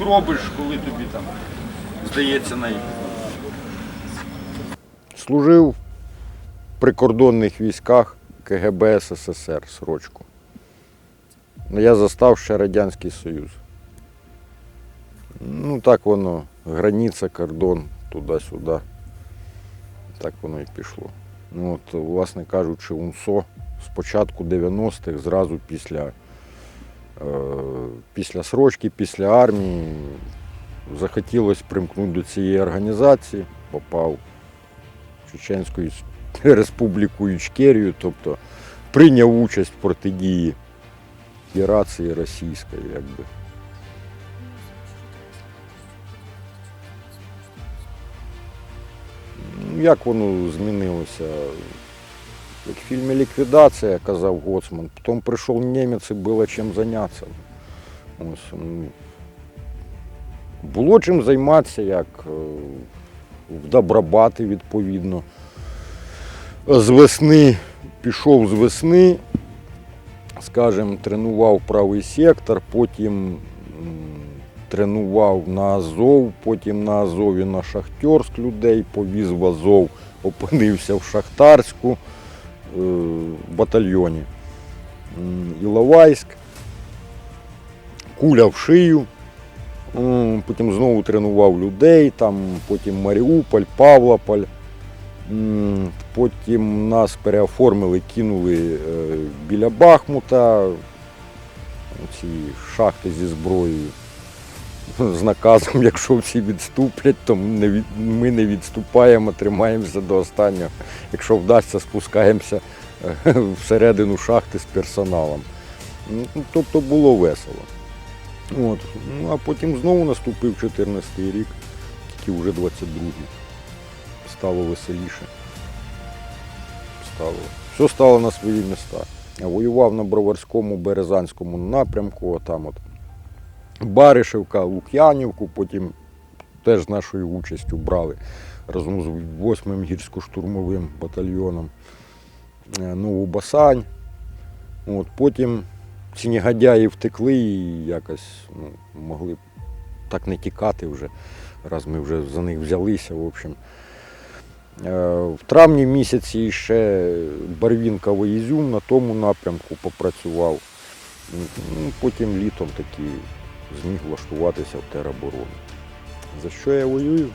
робиш, коли тобі там здається найбільше. Служив в прикордонних військах КГБ СССР срочку. Ну, Я застав ще Радянський Союз. Ну так воно, границя, кордон, туди-сюди. Так воно і пішло. Ну от, власне кажучи, УНСО з початку 90-х, зразу після, після срочки, після армії, захотілося примкнути до цієї організації, попав в Чеченську республіку Ічкерію, тобто прийняв участь в протидії Федерації Російської, якби. Ну, Як воно змінилося? Як в фільмі Ліквідація, казав Гоцман, потім прийшов німець і було чим зайнятися. Було чим займатися, як в Добробати, відповідно. З весни пішов з весни, скажімо, тренував правий сектор, потім тренував на Азов, потім на Азові на Шахтерськ людей, повіз в Азов, опинився в Шахтарську батальйоні. М, Іловайськ, куля в шию. Потім знову тренував людей, там, потім Маріуполь, Павлополь. Потім нас переоформили, кинули е, біля Бахмута, ці шахти зі зброєю. З наказом, якщо всі відступлять, то ми не, відступаємо, тримаємося до останнього. Якщо вдасться, спускаємося е, всередину шахти з персоналом. Ну, Тобто було весело. От. Ну, а потім знову наступив 14 рік, тільки вже 22-й. Стало веселіше. Стало. Все стало на свої міста. Воював на Броварському, Березанському напрямку, там от Баришевка, Лук'янівку, потім теж з нашою участю брали разом з 8-м гірсько-штурмовим батальйоном е, Нову Басань. От, потім ці негодяї втекли і якось ну, могли так не тікати вже, раз ми вже за них взялися. В общем. Е, В травні місяці ще Барвінково Ізюм на тому напрямку попрацював. Ну, Потім літом таки зміг влаштуватися в тероборону. За що я воюю?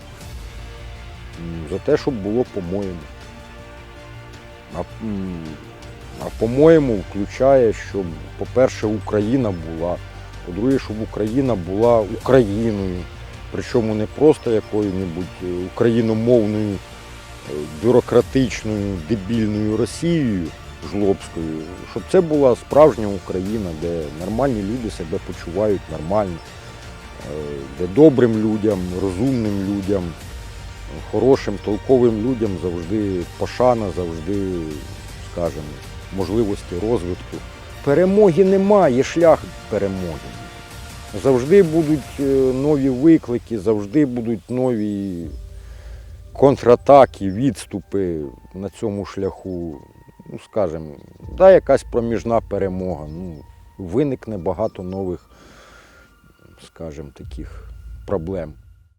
За те, щоб було по-моєму. А, а по-моєму включає, щоб, по-перше, Україна була, по-друге, щоб Україна була Україною. Причому не просто якою-небудь е, україномовною, е, бюрократичною, дебільною Росією жлобською, щоб це була справжня Україна, де нормальні люди себе почувають нормально, е, де добрим людям, розумним людям, хорошим, толковим людям завжди пошана, завжди, скажімо, можливості розвитку. Перемоги немає, шлях перемоги. Завжди будуть е, нові виклики, завжди будуть нові контратаки, відступи на цьому шляху. Ну, скажімо, да, якась проміжна перемога. Ну, виникне багато нових, скажімо, таких проблем.